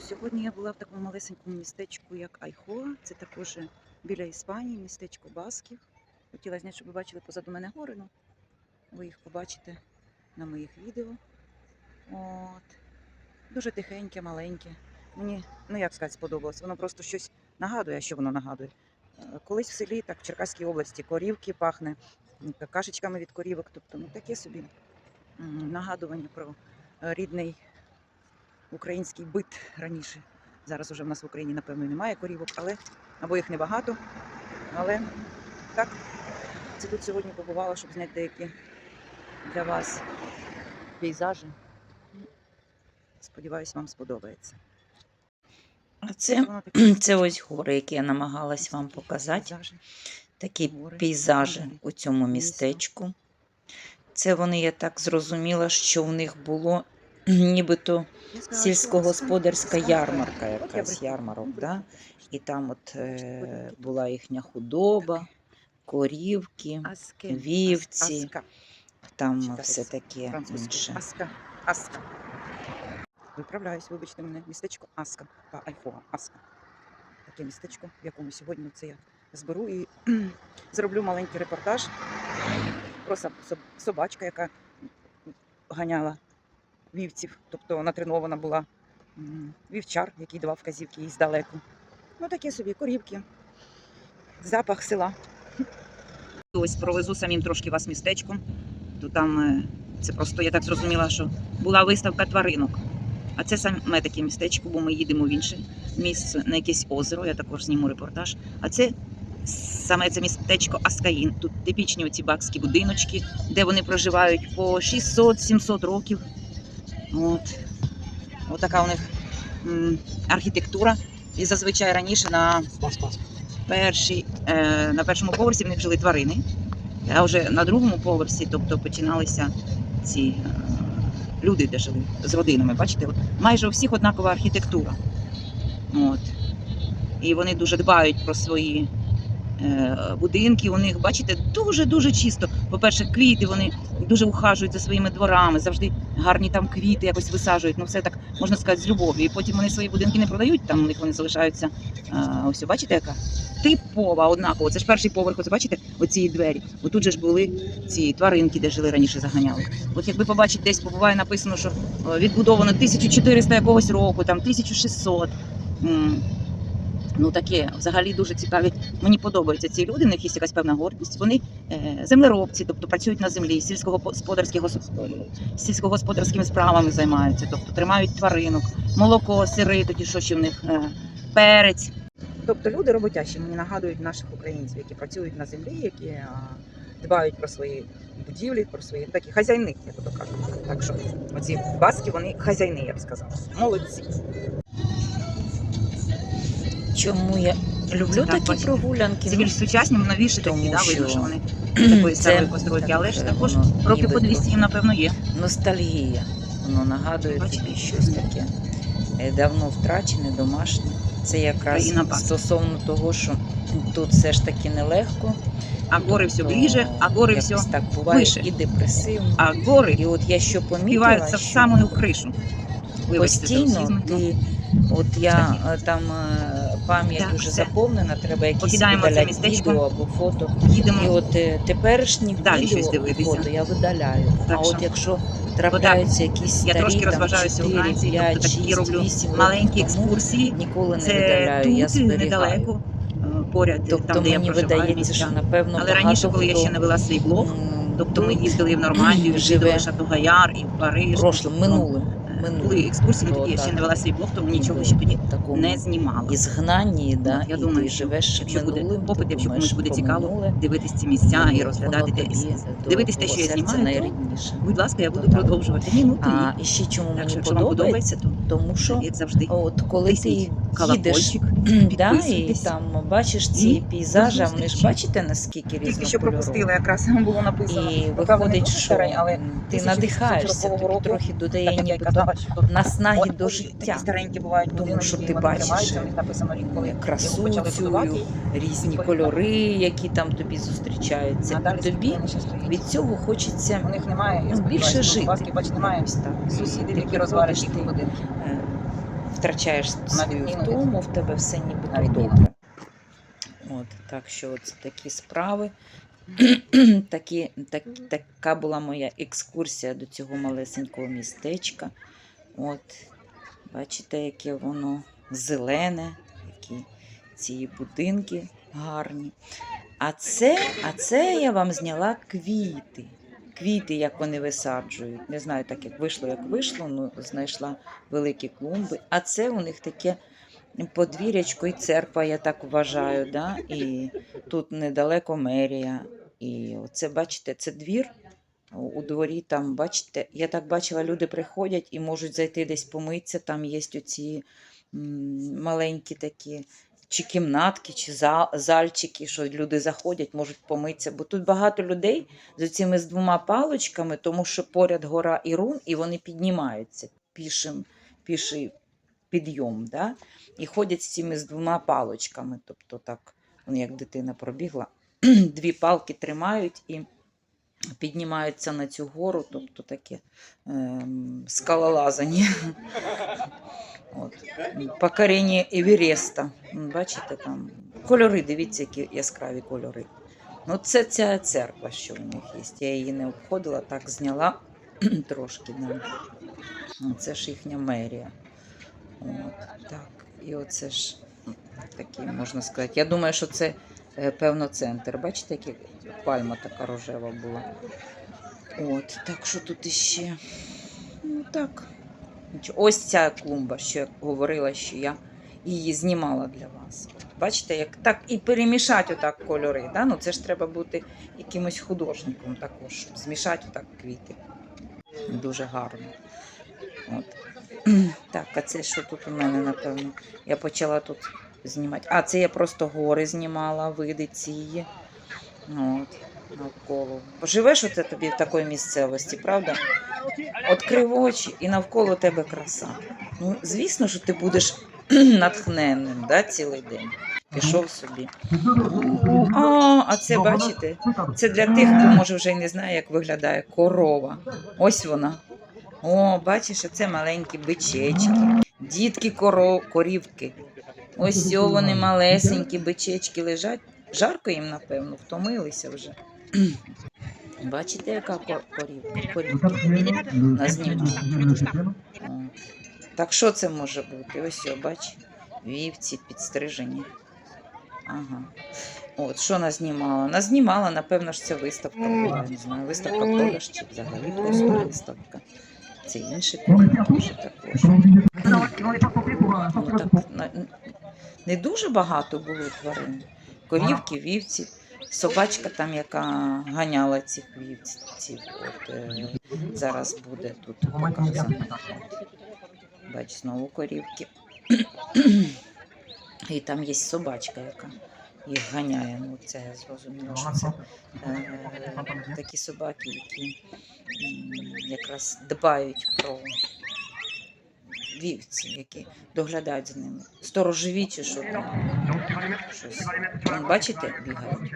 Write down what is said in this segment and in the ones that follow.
Сьогодні я була в такому малесенькому містечку, як Айхоа. Це також біля Іспанії, містечко Басків. Хотіла зняти, щоб ви бачили позаду мене гори. Ну, ви їх побачите на моїх відео. От. Дуже тихеньке, маленьке. Мені, ну як сказати, сподобалось. Воно просто щось нагадує, що воно нагадує. Е, Колись в селі, так в Черкаській області, корівки пахне м, какашечками від корівок. Тобто, ну таке собі нагадування про е, рідний український бит раніше. Зараз уже в нас в Україні, напевно, немає корівок, але або їх небагато. Але так, це тут сьогодні побувала, щоб зняти деякі для вас пейзажі. Сподіваюсь, вам сподобається. А це, це ось гори, які я намагалась вам показати. Такі пейзажі у цьому містечку. Це вони, я так зрозуміла, що в них було нібито сільськогосподарська ярмарка, якась ярмарок, да? І там от е, була їхня худоба, корівки, вівці, там все таке інше. Аска. Виправляюсь, вибачте мене, містечко Аска та Айфоа. Аска. Таке містечко, в якому сьогодні це я зберу і зроблю маленький репортаж про соб- соб- собачка, яка ганяла вівців, тобто натренована була вівчар, який давав вказівки їй здалеку. Ну такі собі корівки, запах села. Ось провезу самим трошки вас містечком. То там е, це просто я так зрозуміла, що була виставка тваринок. А це саме таке містечко, бо ми їдемо в інше місце на якесь озеро. Я також зніму репортаж. А це саме це містечко Аскаїн. Тут типічні оці бакські будиночки, де вони проживають по 600-700 років. От. От така у них м, архітектура. І зазвичай раніше на першій, е, на першому поверсі в них жили тварини, а вже на другому поверсі, тобто починалися ці е, люди, де жили з родинами. Бачите, от майже у всіх однакова архітектура. От. І вони дуже дбають про свої будинки. У них, бачите, дуже-дуже чисто. По-перше, квіти вони дуже ухажують за своїми дворами, завжди гарні там квіти якось висаджують. Ну, все так можна сказати, з любов'ю. І потім вони свої будинки не продають, там у них вони залишаються. е, ось, бачите, яка? Типова, однаково. Це ж перший поверх, ось бачите, оці двері. Отут же ж були ці тваринки, де жили раніше, заганяли. От якби побачити, десь побуває написано, що е, відбудовано 1400 якогось року, там 1600. Ну таке взагалі дуже цікаві. Мені подобаються ці люди. В них є якась певна гордість. Вони е, землеробці, тобто працюють на землі, сільськогосподарські гос- сільськогосподарськими справами займаються, тобто тримають тваринок, молоко, сири, тоді що ще в них е, перець. Тобто люди роботящі мені нагадують наших українців, які працюють на землі, які а, дбають про свої будівлі, про свої такі хазяйни, як то кажуть. Так що оці баски, вони хазяйни, я б сказала. Молодці. Чому я люблю Це такі бачите. прогулянки? Ну, більш сучасні, новіші такі, Тому да, видно, що що вони це такої старої постройки, але ж так, також воно років по ніби 200 їм, напевно, є. ностальгія. Воно нагадує Бачите? тобі щось таке е, давно втрачене, домашнє. Це якраз Країна Басків. стосовно того, що тут все ж таки нелегко. А гори все то ближе, а гори все, так буває вище. і депресивно. а гори І от я що помітила, впиваються в що саму кришу. Вибачте за постійно ну, ти, от я е, там е, пам'ять Так, дуже все. заповнена, треба якісь Покидаємо це видаляти містечко. відео або фото. їдемо. І от е, теперішні Далі відео щось дивитися. фото я видаляю. Так а що- от якщо трапляються якісь Я старі, трошки там, розважаюся 4, вранці, 5, тобто такі 6, роблю 8 маленькі років тому, екскурсії. Ніколи не Це видаляю, я тут зберігаю. недалеко, е, поряд, Тобто там, де я мені проживаю. видається, що місця. напевно Але раніше, коли я хто, ще не вела свій блог, м, тобто ми їздили в Нормандію, живе їздили в Шатугаяр і в Париж. прошлим, тобто, минулим, Були екскурсії, То тоді я ще не вела свій блог, тому нічого ще тоді не знімала. ізгнанні, да, Я і думаю, ти що живеш якщо буде попит, якщо комусь буде цікаво, Дивитись ці місця і розглядати до дивитись те, що я знімаю, найрідніше. Будь ласка, я буду продовжувати. Ні, ну А ще чому мені подобається, то тому що як завжди. от коли ти їдеш да, і там бачиш ці пейзажі, вони ж бачите наскільки Тільки що пропустила, якраз було написано. І виходить, що але ти надихаєшся, тобі трохи додає як нібито казала, наснаги до життя. Такі старенькі бувають Тому що ти бачиш, написано коли красу цю, різні кольори, які там тобі зустрічаються. І тобі від цього хочеться У них немає, ну, більше жити. Бач, немає Ось так. сусідів, які розвалять ти, будинки. е, втрачаєш свою втому, в тебе все ніби добре. От, так що це такі справи. такі, так, така була моя екскурсія до цього малесенького містечка. От, бачите, яке воно зелене, які ці будинки гарні. А це, а це я вам зняла квіти. Квіти, як вони висаджують. Не знаю, так як вийшло, як вийшло, ну знайшла великі клумби. А це у них таке подвір'ячко і церква, я так вважаю. Да? І тут недалеко мерія. І оце, бачите, це двір. У дворі там, бачите, я так бачила, люди приходять і можуть зайти десь помитися. Там є оці маленькі такі чи кімнатки, чи зальчики, що люди заходять, можуть помитися. Бо тут багато людей з цими з двома паличками, тому що поряд гора Ірун, і вони піднімаються пішим, піший підйом. Да? І ходять з цими з двома паличками. Тобто так, як дитина пробігла, дві палки тримають і піднімаються на цю гору, тобто таке ем, скалолазання. Евереста. Бачите, там кольори, дивіться, які яскраві кольори. Ну, це ця церква, що в них є. Я її не обходила, так зняла трошки. Да. Це ж їхня мерія. От, так. І оце ж м, такий, можна сказати. Я думаю, що це певно центр. Бачите, яка пальма така рожева була. От, так що тут іще. Ну так. Ось ця клумба, що я говорила, що я її знімала для вас. Бачите, як так і перемішати отак кольори. Да? Ну, це ж треба бути якимось художником також, щоб змішати отак квіти. Дуже гарно. От. Так, а це що тут у мене, напевно? Я почала тут знімати. А, це я просто гори знімала, види ці. От, навколо. Живеш оце тобі в такій місцевості, правда? Открив очі і навколо тебе краса. Ну, звісно, що ти будеш натхненним да, цілий день. Пішов собі. А, а це бачите? Це для тих, хто може вже й не знає, як виглядає корова. Ось вона. О, бачиш, це маленькі бичечки. Дітки коро... корівки. Ось о, вони малесенькі бичечки лежать. Жарко їм, напевно, втомилися вже. Бачите, яка корівка? На знімку. Так що це може бути? Ось, о, бач, вівці підстрижені. Ага. От, що назнімала? Назнімала, напевно ж, це виставка була. Не знаю, виставка продаж чи взагалі просто виставка. Це інші теж також. Ну, так, на- не дуже багато було тварин. Корівки, вівці, собачка там, яка ганяла цих вівців. От, е, зараз буде тут показано. Бач, знову корівки. І там є собачка, яка їх ганяє. Ну, це я зрозуміла, що це е, такі собаки, які м, якраз дбають про вівці, які доглядають за ними. Сторожові чи що там. Щось. Бачите, бігають.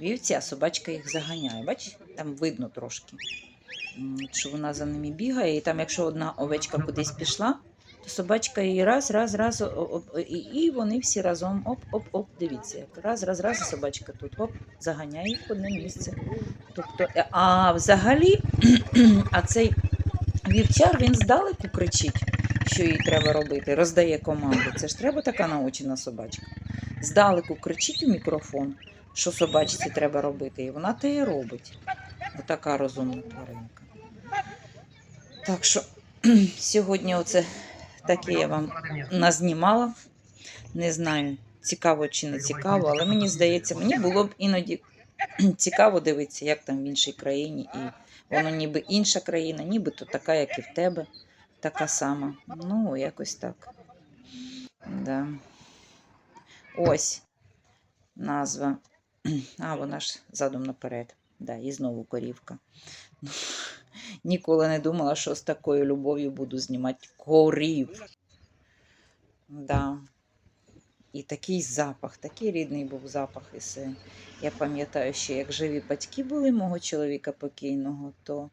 Вівці, а собачка їх заганяє. Бач, там видно трошки, що вона за ними бігає, і там, якщо одна овечка кудись пішла, то собачка її раз, раз, раз, о- о- і, і вони всі разом оп-оп-оп, дивіться, як раз, раз, раз, і собачка тут оп, заганяє їх в одне місце. Тобто, е, а взагалі, а цей вівчар він здалеку кричить, що їй треба робити, роздає команди. Це ж треба така научена собачка. Здалеку кричить у мікрофон, що собачці треба робити, і вона те і робить. Отака розумна тваринка. Так що сьогодні оце таке я вам назнімала. Не знаю, цікаво чи не цікаво, але мені здається, мені було б іноді цікаво дивитися, як там в іншій країні, і воно ніби інша країна, нібито така, як і в тебе, така сама. Ну, якось так. Да. Ось назва. А, вона ж задом наперед. Да, і знову корівка. Ніколи не думала, що з такою любов'ю буду знімати корів. Да. І такий запах, такий рідний був запах. І. Я пам'ятаю, що як живі батьки були мого чоловіка покійного, то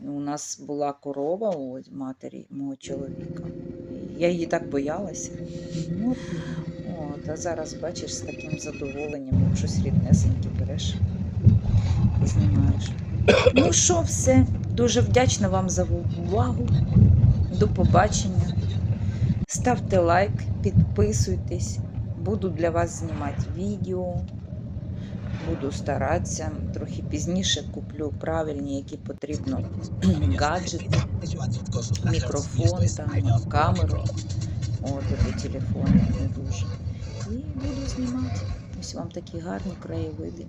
у нас була корова у матері мого чоловіка. Я її так боялася. От, от, а зараз бачиш з таким задоволенням, як щось ріднесеньке береш і знімаєш. Ну що, все. Дуже вдячна вам за увагу. До побачення. Ставте лайк, підписуйтесь. Буду для вас знімати відео. Буду старатися. Трохи пізніше куплю правильні, які потрібно гаджети, мікрофон, там, камеру. От, і телефон не дуже. І буду знімати. Ось вам такі гарні краєвиди.